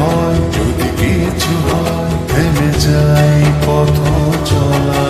হয় যদি কিছু হয় থেমে যায় পথ চলা।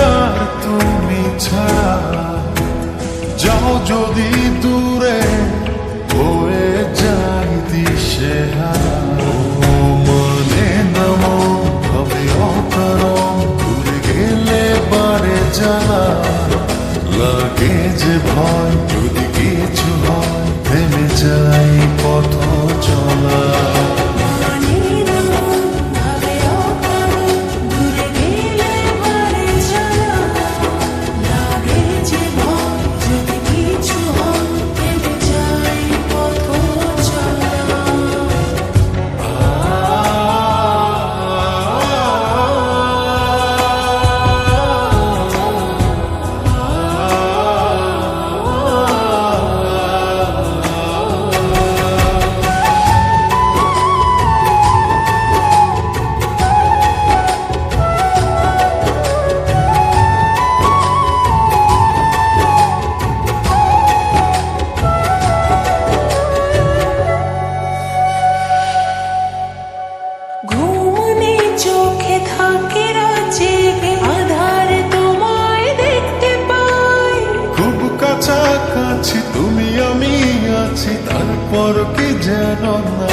ছাড়া যাও যদি দূরে হয়ে যাই দিশে মনে নম হবে অপরম ঘুরে গেলে বারে জ্বালা লাগে যে ভয়, যদি কিছু হয়, থেমে যাই পথ চলা। on the